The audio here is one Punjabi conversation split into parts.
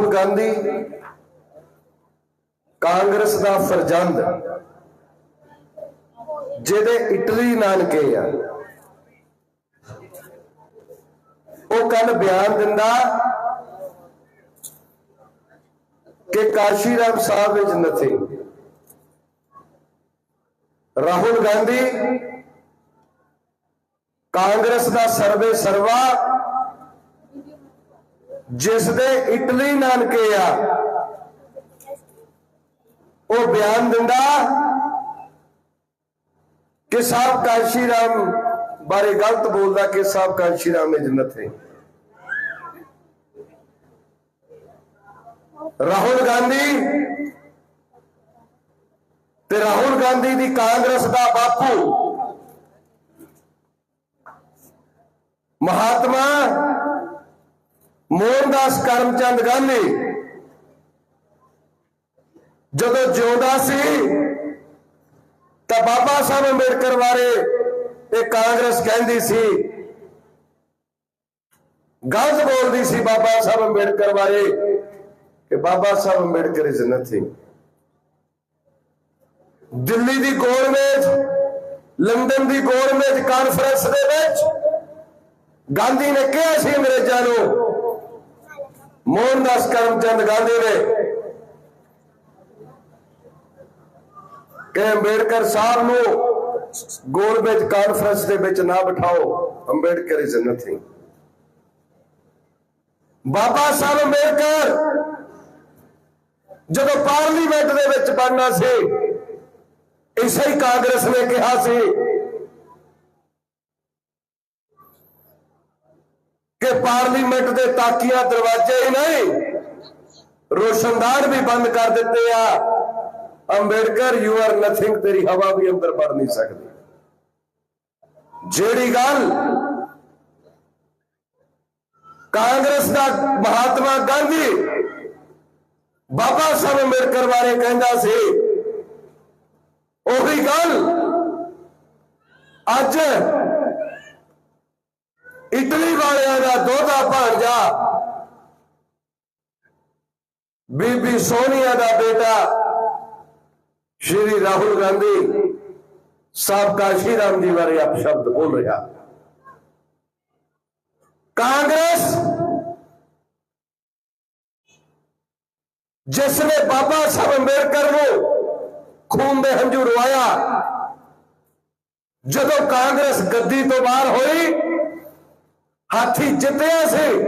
ਰਾਹੁਲ ਗਾਂਧੀ, ਕਾਂਗਰਸ ਦਾ ਫਰਜ਼ੰਦ, ਜਿਹਦੇ ਇਟਲੀ ਨਾਨਕੇ ਆ। ਉਹ ਕੱਲ ਬਿਆਨ ਦਿੰਦਾ ਕਿ ਕਾਸ਼ੀ ਰਾਮ ਸਾਹਿਬ ਵਿੱਚ ਨਥਿੰਗ ਰਾਹੁਲ ਗਾਂਧੀ, ਕਾਂਗਰਸ ਦਾ ਸਰਵੇ ਸਰਵਾ ਜਿਸ ਦੇ ਇਟਲੀ ਨਾਨਕੇ ਆ। ਉਹ ਬਿਆਨ ਦਿੰਦਾ ਕਿ ਸਾਹਿਬ ਕਾਂਸ਼ੀ ਰਾਮ ਬਾਰੇ ਗਲਤ ਬੋਲਦਾ ਕਿ ਸਾਹਿਬ ਕਾਂਸ਼ੀ ਰਾਮ ਇਜ਼ ਨਥਿੰਗ ਰਾਹੁਲ ਗਾਂਧੀ ਤੇ ਰਾਹੁਲ ਗਾਂਧੀ ਦੀ ਕਾਂਗਰਸ ਦਾ ਬਾਪੂ ਮਹਾਤਮਾ ਮੋਹਨਦਾਸ ਕਰਮਚੰਦ ਗਾਂਧੀ। ਜਦੋਂ ਜਿਉਂਦਾ ਸੀ, ਤਾਂ ਬਾਬਾ ਸਾਹਿਬ ਅੰਬੇਡਕਰ ਬਾਰੇ ਇਹ ਕਾਂਗਰਸ ਕਹਿੰਦੀ ਸੀ, ਗਲਤ ਬੋਲਦੀ ਸੀ ਬਾਬਾ ਸਾਹਿਬ ਅੰਬੇਡਕਰ ਬਾਰੇ ਕਿ ਬਾਬਾ ਸਾਹਿਬ ਅੰਬੇਡਕਰ ਇਜ਼ ਨਥਿੰਗ ਦਿੱਲੀ ਦੀ ਗੌਰਮੈਂਟ ਲੰਡਨ ਦੀ ਗੌਰਮੈਂਟ ਕਾਨਫਰੰਸ ਦੇ ਵਿੱਚ ਗਾਂਧੀ ਨੇ ਕਿਹਾ ਸੀ ਅੰਗਰੇਜ਼ਾਂ ਨੂੰ ਮੋਹਨਦਾਸ ਕਰਮਚੰਦ ਗਾਂਧੀ ਨੇ ਕਿ ਅੰਬੇਡਕਰ ਸਾਹਿਬ ਨੂੰ ਗੌਰਮੈਂਟ ਕਾਨਫਰੰਸ ਦੇ ਵਿੱਚ ਨਾ ਬਿਠਾਓ, ਅੰਬੇਡਕਰ ਇਜ਼ ਨਥਿੰਗ ਬਾਬਾ ਸਾਹਿਬ ਅੰਬੇਡਕਰ ਜਦੋਂ ਪਾਰਲੀਮੈਂਟ ਦੇ ਵਿੱਚ ਬਣਨਾ ਸੀ, ਇਸੇ ਹੀ ਕਾਂਗਰਸ ਨੇ ਕਿਹਾ ਸੀ ਕਿ ਪਾਰਲੀਮੈਂਟ ਦੇ ਤਾਕੀਆਂ ਦਰਵਾਜ਼ੇ ਹੀ ਨਹੀਂ, ਰੋਸ਼ਨਦਾਨ ਵੀ ਬੰਦ ਕਰ ਦਿੱਤੇ ਆ। ਅੰਬੇਡਕਰ ਯੂ ਆਰ ਨਥਿੰਗ ਤੇਰੀ ਹਵਾ ਵੀ ਅੰਦਰ ਵੜ ਨਹੀਂ ਸਕਦੀ। ਜਿਹੜੀ ਗੱਲ ਕਾਂਗਰਸ ਦਾ ਮਹਾਤਮਾ ਗਾਂਧੀ ਬਾਬਾ ਸਾਹਿਬ ਅੰਬੇਡਕਰ ਬਾਰੇ ਕਹਿੰਦਾ ਸੀ, ਉਹੀ ਗੱਲ ਅੱਜ ਇਟਲੀ ਵਾਲਿਆਂ ਦਾ ਦੋਦਾ ਭਾਂਜਾ ਬੀਬੀ ਸੋਨੀਆ ਦਾ ਬੇਟਾ, ਸ਼੍ਰੀ ਰਾਹੁਲ ਗਾਂਧੀ, ਸਾਬਕਾ ਰਾਮ ਜੀ ਬਾਰੇ ਆਪ ਸ਼ਬਦ ਬੋਲ ਰਿਹਾ। ਕਾਂਗਰਸ, ਜਿਸ ਨੇ ਬਾਬਾ ਸਾਹਿਬ ਅੰਬੇਡਕਰ ਨੂੰ ਖੂਨ ਦੇ ਹੰਝੂ ਰਵਾਇਆ ਜਦੋਂ ਕਾਂਗਰਸ ਗੱਦੀ ਤੋਂ ਬਾਹਰ ਹੋਈ ਹਾਥੀ ਜਿੱਤਿਆ ਸੀ।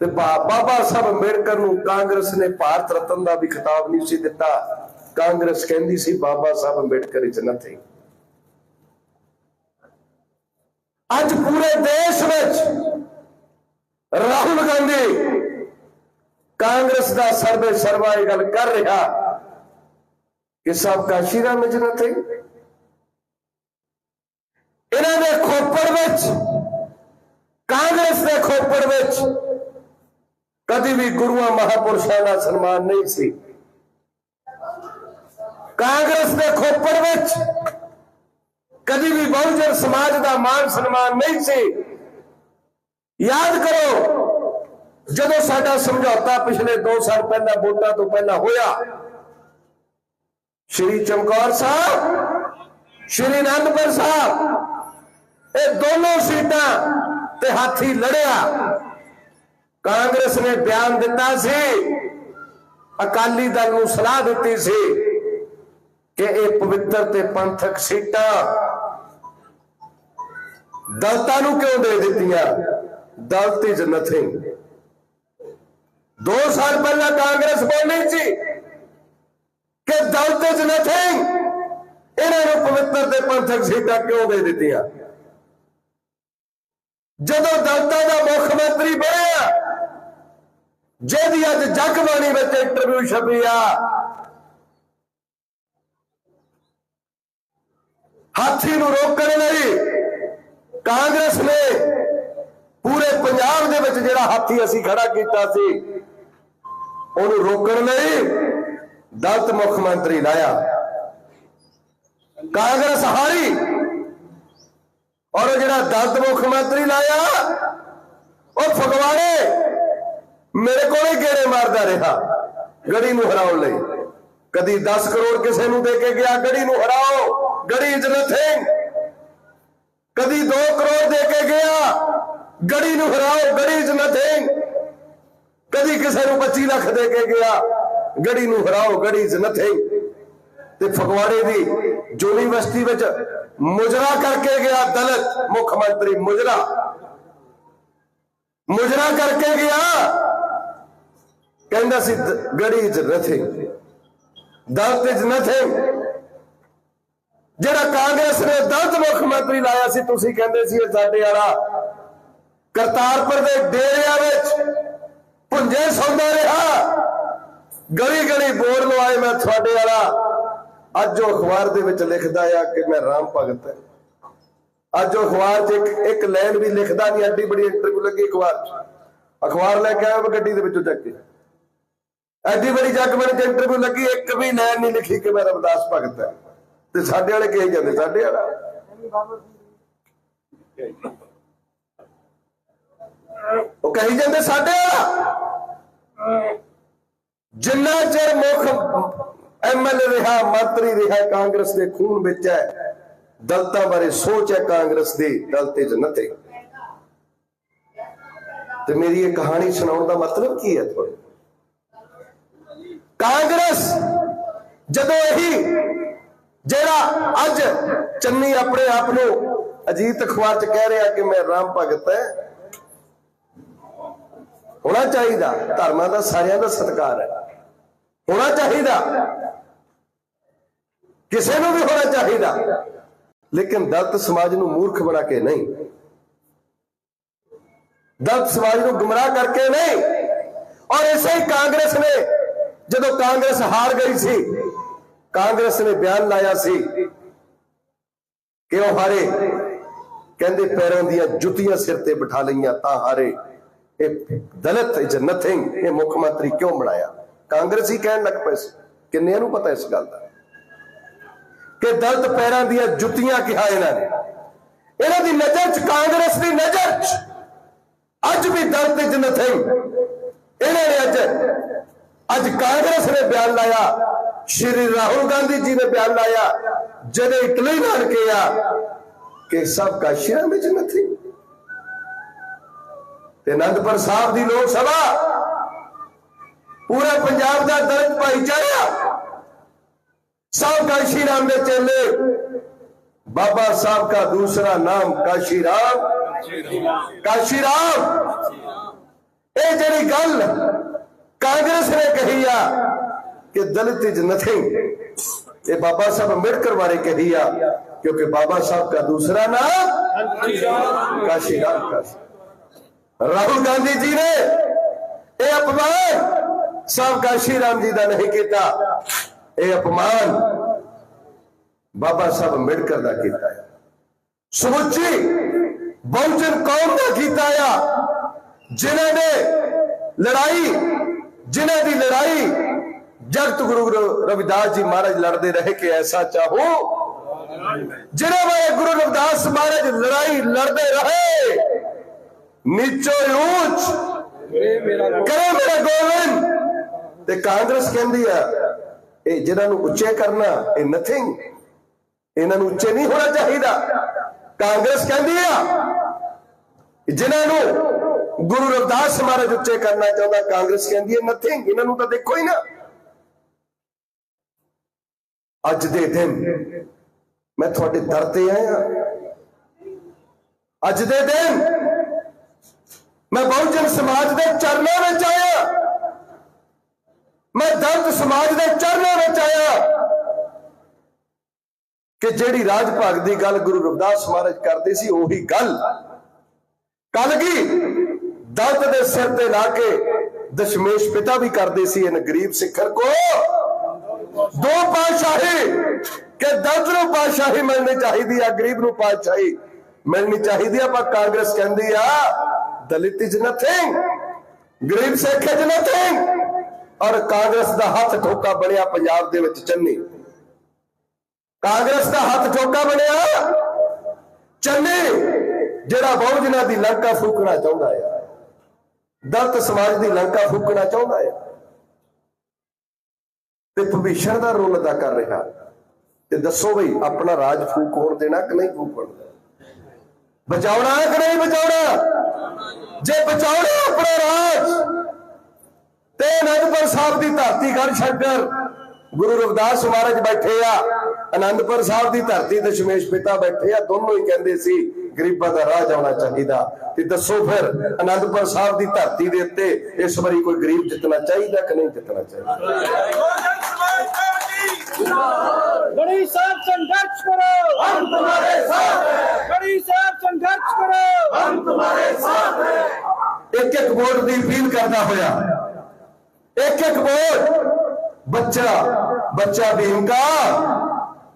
ਤੇ ਬਾਬਾ ਸਾਹਿਬ ਅੰਬੇਡਕਰ ਨੂੰ ਕਾਂਗਰਸ ਨੇ ਭਾਰਤ ਰਤਨ ਦਾ ਵੀ ਖਿਤਾਬ ਨਹੀਂ ਸੀ ਦਿੱਤਾ। ਕਾਂਗਰਸ ਕਹਿੰਦੀ ਸੀ, ਬਾਬਾ ਸਾਹਿਬ ਅੰਬੇਡਕਰ ਇਜ਼ ਨਥਿੰਗ ਅੱਜ ਪੂਰੇ ਦੇਸ਼ ਵਿੱਚ ਰਾਹੁਲ ਗਾਂਧੀ ਕਾਂਗਰਸ ਦਾ ਸਰਵੇ ਸਰਵਾ ਇਹ ਗੱਲ ਕਰ ਰਿਹਾ ਕਿ ਸਭ ਕਾ ਸ਼ੀਰਾ ਵਿੱਚ ਨਥਿੰਗ ਇਹਨਾਂ ਦੇ ਖੋਪੜ ਵਿੱਚ, ਕਾਂਗਰਸ ਦੇ ਖੋਪੜ ਵਿੱਚ ਕਦੀ ਵੀ ਗੁਰੂਆਂ ਮਹਾਪੁਰਸ਼ਾਂ ਦਾ ਸਨਮਾਨ ਨਹੀਂ ਸੀ। ਕਾਂਗਰਸ ਦੇ ਖੋਪੜ ਵਿੱਚ ਕਦੀ ਵੀ ਬਹੁਜਨ ਸਮਾਜ ਦਾ ਮਾਨ ਸਨਮਾਨ ਨਹੀਂ ਸੀ। ਯਾਦ ਕਰੋ, ਜਦੋਂ ਸਾਡਾ ਸਮਝੌਤਾ ਪਿਛਲੇ 2 ਸਾਲ ਪਹਿਲਾਂ ਵੋਟਾਂ ਤੋਂ ਪਹਿਲਾਂ ਹੋਇਆ, ਸ਼੍ਰੀ ਚਮਕੌਰ ਸਾਹਿਬ, ਸ਼੍ਰੀ ਅਨੰਦਪੁਰ ਸਾਹਿਬ ਇਹ ਦੋਨੋਂ ਸੀਟਾਂ ਤੇ ਹਾਥੀ ਲੜਿਆ। ਕਾਂਗਰਸ ਨੇ ਬਿਆਨ ਦਿੱਤਾ ਸੀ, ਅਕਾਲੀ ਦਲ ਨੂੰ ਸਲਾਹ ਦਿੱਤੀ ਸੀ ਕਿ ਇਹ ਪਵਿੱਤਰ ਤੇ ਪੰਥਕ ਸੀਟਾਂ ਦਲਤਾਂ ਨੂੰ ਕਿਉਂ ਦੇ ਦਿੱਤੀਆਂ? ਦਲਤ ਇਜ਼ ਨਥਿੰਗ 2 ਸਾਲ ਪਹਿਲਾਂ ਕਾਂਗਰਸ ਬੋਲੀ ਸੀ ਕਿ ਦਲਤ ਇਜ਼ ਨਥਿੰਗ ਇਹਨਾਂ ਨੂੰ ਪਵਿੱਤਰ ਤੇ ਪੰਥਕ ਸੀਟਾਂ ਕਿਉਂ ਦੇ ਦਿੱਤੀਆਂ? ਜਦੋਂ ਦਲਤਾਂ ਦਾ ਮੁੱਖ ਮੰਤਰੀ ਬਣਿਆ, ਜਿਹਦੀ ਅੱਜ ਜਗਬਾਣੀ ਵਿੱਚ ਇੰਟਰਵਿਊ ਛਪੀ ਆ, ਹਾਥੀ ਨੂੰ ਰੋਕਣ ਲਈ ਕਾਂਗਰਸ ਨੇ ਪੂਰੇ ਪੰਜਾਬ ਦੇ ਵਿੱਚ ਜਿਹੜਾ ਹਾਥੀ ਅਸੀਂ ਖੜਾ ਕੀਤਾ ਸੀ, ਉਹਨੂੰ ਰੋਕਣ ਲਈ ਦਲਤ ਮੁੱਖ ਮੰਤਰੀ ਲਾਇਆ। ਕਾਂਗਰਸ ਹਾਰੀ ਔਰ ਉਹ ਜਿਹੜਾ ਦਲਤ ਮੁੱਖ ਮੰਤਰੀ ਲਾਇਆ, ਉਹ ਫਗਵਾੜੇ ਮੇਰੇ ਕੋਲੇ ਗੇੜੇ ਮਾਰਦਾ ਰਿਹਾ, ਗੜੀ ਨੂੰ ਹਰਾਉਣ ਲਈ। ਕਦੀ 10 ਕਰੋੜ ਕਿਸੇ ਨੂੰ ਦੇ ਕੇ ਗਿਆ, ਗੜੀ ਨੂੰ ਹਰਾਓ, ਗੜੀ ਇਜ਼ ਨਥਿੰਗ ਕਦੀ 2 ਕਰੋੜ ਦੇ ਕੇ ਗਿਆ, ਗੜੀ ਨੂੰ ਹਰਾਓ, ਗੜੀ ਇਜ਼ ਨਥਿੰਗ ਕਦੀ ਕਿਸੇ ਨੂੰ 25 ਲੱਖ ਦੇ ਕੇ ਗਿਆ, ਗੜੀ ਨੂੰ ਹਰਾਓ, ਗੜੀ ਇਜ਼ ਨਥਿੰਗ ਤੇ ਫਗਵਾੜੇ ਦੀ ਯੂਨੀਵਰਸਿਟੀ ਵਿੱਚ ਮੁਜਰਾ ਕਰਕੇ ਗਿਆ ਦਲਿਤ, ਮੁੱਖ ਮੰਤਰੀ ਮੁਜਰਾ। ਮੁਜਰਾ ਕਰਕੇ ਗਿਆ। ਕਹਿੰਦਾ ਸੀ, ਦ- ਗੜੀ is nothing Dalit is nothing ਜਿਹੜਾ ਕਾਂਗਰਸ ਨੇ ਦਲਤ ਮੁੱਖ ਮੰਤਰੀ ਲਾਇਆ ਸੀ, ਤੁਸੀਂ ਕਹਿੰਦੇ ਸੀ ਇਹ ਸਾਡੇ ਵਾਲਾ। ਕਰਤਾਰਪੁਰ ਦੇ ਡੇਰਿਆਂ ਵਿੱਚ ਭੁੰਜੇ ਸੌਂਦਾ ਰਿਹਾ। ਗਲੀ ਗਲੀ ਬੋਰ ਲਵਾਏ ਮੈਂ ਤੁਹਾਡੇ ਵਾਲਾ। ਅੱਜ ਉਹ ਅਖਬਾਰ ਦੇ ਵਿੱਚ ਲਿਖਦਾ ਆ ਕਿ ਮੈਂ ਰਾਮ ਭਗਤ ਹਾਂ। ਅੱਜ ਉਹ ਅਖਬਾਰ 'ਚ ਇੱਕ ਇੱਕ ਲਾਈਨ ਵੀ ਲਿਖਦਾ ਨਹੀਂ, ਐਡੀ ਬੜੀ ਇੰਟਰਵਿਊ ਲੱਗੀ ਅਖਬਾਰ 'ਚ। ਅਖਬਾਰ ਲੈ ਕੇ ਆਇਆ ਮੈਂ ਗੱਡੀ ਦੇ ਵਿੱਚੋਂ ਚੱਕ ਕੇ। ਐਡੀ ਬੜੀ ਜੱਗ ਬਣ ਇੰਟਰਵਿਊ ਲੱਗੀ, ਇੱਕ ਵੀ ਲਾਈਨ ਨਹੀਂ ਲਿਖੀ ਕਿ ਮੈਂ ਰਵਿਦਾਸ ਭਗਤ ਹਾਂ। ਤੇ ਸਾਡੇ ਵਾਲੇ ਕਹੀ ਜਾਂਦੇ, ਸਾਡੇ ਵਾਲਾ। ਉਹ ਕਹੀ ਜਾਂਦੇ, ਸਾਡੇ ਵਾਲਾ। ਜਿੰਨਾ ਚਿਰ ਮੁੱਖ ਐਮਐਲਏ ਰਿਹਾ, ਮੰਤਰੀ ਰਿਹਾ, ਕਾਂਗਰਸ ਦੇ ਖੂਨ ਵਿੱਚ ਹੈ। ਦਲਤਾਂ ਬਾਰੇ ਸੋਚ ਹੈ ਕਾਂਗਰਸ ਦੀ ਦਲਤੇ ਜਨਤੇ ਤੇ ਮੇਰੀ ਇਹ ਕਹਾਣੀ ਸੁਣਾਉਣ ਦਾ ਮਤਲਬ ਕੀ ਹੈ ਤੁਹਾਨੂੰ ਕਾਂਗਰਸ ਜਦੋਂ ਇਹੀ ਜਿਹੜਾ ਅੱਜ ਚੰਨੀ ਆਪਣੇ ਆਪ ਨੂੰ ਅਜੀਤ ਅਖਬਾਰ ਚ ਕਹਿ ਰਿਹਾ ਕਿ ਮੈਂ ਰਾਮ ਭਗਤ ਹੈ, ਹੋਣਾ ਚਾਹੀਦਾ, ਧਰਮਾਂ ਦਾ ਸਾਰਿਆਂ ਦਾ ਸਤਿਕਾਰ ਹੈ। ਹੋਣਾ ਚਾਹੀਦਾ। ਕਿਸੇ ਨੂੰ ਵੀ ਹੋਣਾ ਚਾਹੀਦਾ। ਲੇਕਿਨ ਦਲਤ ਸਮਾਜ ਨੂੰ ਮੂਰਖ ਬਣਾ ਕੇ ਨਹੀਂ। ਦਲਤ ਸਮਾਜ ਨੂੰ ਗੁੰਮਰਾਹ ਕਰਕੇ ਨਹੀਂ। ਔਰ ਇਸੇ ਹੀ ਕਾਂਗਰਸ ਨੇ, ਜਦੋਂ ਕਾਂਗਰਸ ਹਾਰ ਗਈ ਸੀ, ਕਾਂਗਰਸ ਨੇ ਬਿਆਨ ਲਾਇਆ ਸੀ ਕਿ ਉਹ ਹਾਰੇ। ਕਹਿੰਦੇ ਪੈਰਾਂ ਦੀਆਂ ਜੁੱਤੀਆਂ ਸਿਰ ਤੇ ਬਿਠਾ ਲਈਆਂ, ਤਾਂ ਹਾਰੇ। ਇਹ ਦਲਿਤ ਇਜ਼ ਨਥਿੰਗ ਇਹ ਮੁੱਖ ਮੰਤਰੀ ਕਿਉਂ ਬਣਾਇਆ? ਕਾਂਗਰਸ ਹੀ ਕਹਿਣ ਲੱਗ ਪਏ ਸੀ। ਕਿੰਨਿਆਂ ਨੂੰ ਪਤਾ ਇਸ ਗੱਲ ਦਾ? ਕਿ ਦਲਿਤ ਪੈਰਾਂ ਦੀਆਂ ਜੁੱਤੀਆਂ ਕਿਹਾ ਇਹਨਾਂ ਨੇ। ਇਹਨਾਂ ਦੀ ਨਜ਼ਰ 'ਚ ਕਾਂਗਰਸ ਦੀ ਨਜ਼ਰ 'ਚ ਅੱਜ ਵੀ ਦਲਿਤ ਇਜ਼ ਨਥਿੰਗ। ਇਹਨਾਂ ਨੇ ਅੱਜ ਅੱਜ ਕਾਂਗਰਸ ਨੇ ਬਿਆਨ ਲਾਇਆ, ਸ਼੍ਰੀ ਰਾਹੁਲ ਗਾਂਧੀ ਜੀ ਨੇ ਬਿਆਨ ਲਾਇਆ ਜਿਹਦੇ ਇਟਲੀ ਨਾਲ ਕਿਹਾ ਕਿ ਸਭ ਕਾ ਸ਼ਿਰਾਂ ਵਿੱਚ ਨਥਿੰਗ। ਤੇ ਅਨੰਦਪੁਰ ਸਾਹਿਬ ਦੀ ਲੋਕ ਸਭਾ, ਪੂਰੇ ਪੰਜਾਬ ਦਾ ਦਲਿਤ ਭਾਈਚਾਰਾ ਸਭ ਕਾਸ਼ੀ ਰਾਮ ਦੇ ਚੇਲੇ ਬਾਬਾ ਸਾਹਿਬ ਦਾ ਦੂਸਰਾ ਨਾਮ ਕਾਸ਼ੀ ਰਾਮ ਕਾਸ਼ੀ ਰਾਮ ਇਹ ਜਿਹੜੀ ਗੱਲ ਕਾਂਗਰਸ ਨੇ ਕਹੀ ਆ ਕਿ ਦਲਿਤ ਇਜ਼ ਨਥਿੰਗ ਇਹ ਬਾਬਾ ਸਾਹਿਬ ਅੰਬੇਡਕਰ ਬਾਰੇ ਕਹੀ ਆ ਕਿਉਂਕਿ ਬਾਬਾ ਸਾਹਿਬ ਦਾ ਦੂਸਰਾ ਨਾਮ ਕਾਸ਼ੀ ਰਾਮ ਕਾਸ਼ੀ ਰਾਹੁਲ ਗਾਂਧੀ ਜੀ ਨੇ ਇਹ ਅਪਮਾਨ ਸਾਹਿਬ ਕਾਸ਼ੀ ਰਾਮ ਜੀ ਦਾ ਨਹੀਂ ਕੀਤਾ ਇਹ ਅਪਮਾਨ ਬਾਬਾ ਸਾਹਿਬ ਅੰਬੇਡਕਰ ਦਾ ਕੀਤਾ ਹੈ। ਸਮੁੱਚੀ ਬਹੁਜਨ ਕੌਮ ਦਾ ਕੀਤਾ ਆ। ਜਿਨ੍ਹਾਂ ਨੇ ਲੜਾਈ ਜਿਨ੍ਹਾਂ ਦੀ ਲੜਾਈ ਜਗਤ ਗੁਰੂ ਰ- ਰਵਿਦਾਸ ਜੀ ਮਹਾਰਾਜ ਲੜਦੇ ਰਹੇ ਕਿ ਐਸਾ ਚਾਹੋ। ਜਿਨ੍ਹਾਂ ਬਾਰੇ ਗੁਰੂ ਰਵਿਦਾਸ ਮਹਾਰਾਜ ਲੜਾਈ ਲੜਦੇ ਰਹੇ ਨੀਚੋ ਉੱਚ ਕਰੇ ਮੇਰਾ ਗੋਬਿੰਦ ਤੇ ਕਾਂਗਰਸ ਕਹਿੰਦੀ ਆ ਇਹ ਜਿਹਨਾਂ ਨੂੰ ਉੱਚੇ ਕਰਨਾ, ਇਹ ਨਥਿੰਗ ਇਹਨਾਂ ਨੂੰ ਉੱਚੇ ਨਹੀਂ ਹੋਣਾ ਚਾਹੀਦਾ। ਕਾਂਗਰਸ ਕਹਿੰਦੀ ਆ ਜਿਨ੍ਹਾਂ ਨੂੰ ਗੁਰੂ ਰਵਿਦਾਸ ਮਹਾਰਾਜ ਉੱਚੇ ਕਰਨਾ ਚਾਹੁੰਦਾ, ਕਾਂਗਰਸ ਕਹਿੰਦੀ ਹੈ ਨਥਿੰਗ ਇਹਨਾਂ ਨੂੰ ਤਾਂ ਦੇਖੋ ਹੀ ਨਾ। ਅੱਜ ਦੇ ਦਿਨ ਮੈਂ ਤੁਹਾਡੇ ਦਰ ਤੇ ਆਇਆ। ਅੱਜ ਦੇ ਦਿਨ ਮੈਂ ਬਹੁਜਨ ਸਮਾਜ ਦੇ ਚਰਨਾਂ ਵਿੱਚ ਆਇਆ। ਮੈਂ ਦਰਦ ਸਮਾਜ ਦੇ ਚਰਨਾਂ ਵਿੱਚ ਆਇਆ ਕਿ ਜਿਹੜੀ ਰਾਜ ਭਾਗ ਦੀ ਗੱਲ ਗੁਰੂ ਰਵਿਦਾਸ ਮਹਾਰਾਜ ਕਰਦੇ ਸੀ, ਉਹੀ ਗੱਲ। ਕਲਗੀ ਦਲਿਤ ਦੇ ਸਿਰ ਤੇ ਲਾ ਕੇ ਦਸ਼ਮੇਸ਼ ਪਿਤਾ ਵੀ ਕਰਦੇ ਸੀ ਇਹਨ ਗਰੀਬ ਸਿੱਖਰ ਕੋ। ਦੋ ਪਾਤਸ਼ਾਹੀ ਕਿ ਦਰਦ ਨੂੰ ਪਾਤਸ਼ਾਹੀ ਮਿਲਣੀ ਚਾਹੀਦੀ ਆ, ਗਰੀਬ ਨੂੰ ਪਾਤਸ਼ਾਹੀ ਮਿਲਣੀ ਚਾਹੀਦੀ ਆ, ਪਰ ਕਾਂਗਰਸ ਕਹਿੰਦੀ ਆ, ਦਲਿਤ ਇਜ਼ ਨਥਿੰਗ ਗਰੀਬ ਸਿੱਖ ਇਜ਼ ਨਥਿੰਗ ਔਰ ਕਾਂਗਰਸ ਦਾ ਹੱਥ ਠੋਕਾ ਬਣਿਆ ਪੰਜਾਬ ਦੇ ਵਿੱਚ ਚੰਨੀ। ਕਾਂਗਰਸ ਦਾ ਹੱਥ ਠੋਕਾ ਬਣਿਆ ਚੰਨੀ, ਜਿਹੜਾ ਬਹੁਜਨਾਂ ਦੀ ਲੰਕਾ ਫੂਕਣਾ ਚਾਹੁੰਦਾ ਆ। ਦਲਿਤ ਸਮਾਜ ਦੀ ਲੰਕਾ ਫੂਕਣਾ ਚਾਹੁੰਦਾ ਹੈ ਤੇ ਭਵਿਸ਼ਣ ਦਾ ਰੋਲ ਅਦਾ ਕਰ ਰਿਹਾ। ਤੇ ਦੱਸੋ ਬਈ, ਆਪਣਾ ਰਾਜ ਫੂਕ ਹੋਣ ਦੇਣਾ ਕਿ ਨਹੀਂ ਫੂਕ ਹੋਣ ਦੇਣਾ? ਬਚਾਉਣਾ ਹੈ ਕਿ ਨਹੀਂ ਬਚਾਉਣਾ? ਜੇ ਬਚਾਉਣਾ ਆਪਣਾ ਰਾਜ ਤੇ ਅਨੰਦਪੁਰ ਸਾਹਿਬ ਦੀ ਧਰਤੀ ਘਰ ਛੱਡਰ ਗੁਰੂ ਰਵਿਦਾਸ ਮਹਾਰਾਜ ਬੈਠੇ ਆ। ਅਨੰਦਪੁਰ ਸਾਹਿਬ ਦੀ ਧਰਤੀ ਤੇ ਸ਼ਮੇਸ਼ ਪਿਤਾ ਬੈਠੇ ਆ। ਦੋਨੋਂ ਹੀ ਕਹਿੰਦੇ ਸੀ ਗਰੀਬਾਂ ਦਾ ਰਾਹ ਜਾਣਾ ਚਾਹੀਦਾ। ਤੇ ਦੱਸੋ ਫਿਰ ਅਨੰਦਪੁਰ ਸਾਹਿਬ ਦੀ ਧਰਤੀ ਦੇ ਉੱਤੇ ਇਸ ਵਾਰੀ ਕੋਈ ਗਰੀਬ ਜਿੱਤਣਾ ਚਾਹੀਦਾ ਕਿ ਨਹੀਂ ਜਿੱਤਣਾ ਚਾਹੀਦਾ? ਬੜੀ ਸਾਹਿਬ ਸੰਘਰਸ਼ ਕਰੋ। ਹਮ ਤੁਹਾਡੇ ਸਾਥ ਹੈ। ਬੜੀ ਸਾਹਿਬ ਸੰਘਰਸ਼ ਕਰੋ। ਹਮ ਤੁਹਾਡੇ ਸਾਥ ਹੈ। ਇੱਕ ਇੱਕ ਵੋਟ ਦੀ ਅਪੀਲ ਕਰਦਾ ਹੋਇਆ। एक एक वोट बच्चा बच्चा भीम का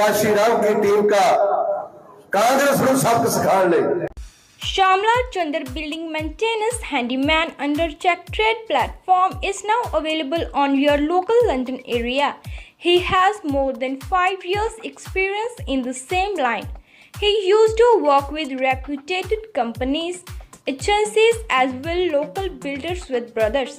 की टीम का कांग्रेस को सबक Shamla Chandar Building Maintenance Handyman under Czech Trade platform is now available on your local London area. He has more than 5 years experience in the same line. He used to work with reputed companies, agencies as well local builders with brothers.